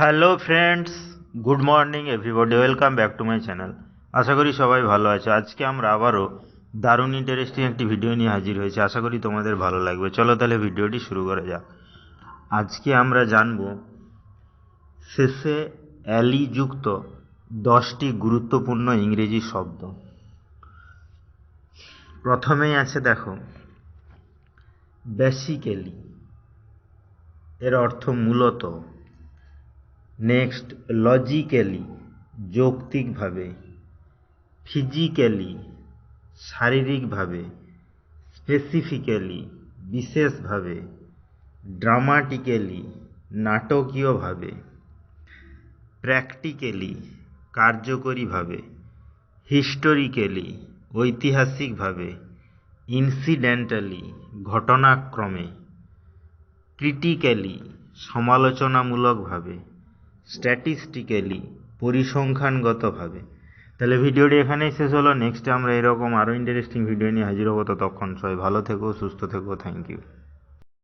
Hello friends, good morning everybody, welcome back to my channel. আশা করি সবাই ভালো আছে। আজকে আমরা আবারও দারুণ ইন্টারেস্টিং একটি ভিডিও নিয়ে হাজির হয়েছি। আশা করি তোমাদের ভালো লাগবে। চলো তাহলে ভিডিওটি শুরু করা যাক। আজকে আমরা জানব, শেষে অ্যালি যুক্ত দশটি গুরুত্বপূর্ণ ইংরেজি শব্দ। প্রথমেই আছে দেখো বেসিক্যালি এর অর্থ মূলত নেক্সট লজিক্যালি, যৌক্তিকভাবে, ফিজিক্যালি, শারীরিকভাবে, স্পেসিফিক্যালি, বিশেষভাবে, ড্রামাটিক্যালি, নাটকীয়ভাবে, প্র্যাকটিক্যালি, কার্যকরীভাবে, হিস্টোরিক্যালি, ঐতিহাসিকভাবে, ইনসিডেন্টালি, ঘটনাক্রমে, ক্রিটিক্যালি, সমালোচনামূলকভাবে। স্ট্যাটিস্টিক্যালি পরিসংখ্যানগতভাবে। তাহলে ভিডিওটি এখানেই শেষ হলো। নেক্সটে আমরা এরকম আরও ইন্টারেস্টিং ভিডিও নিয়ে হাজির হব। ততক্ষণ সবাই ভালো থেকো, সুস্থ থেকো। Thank you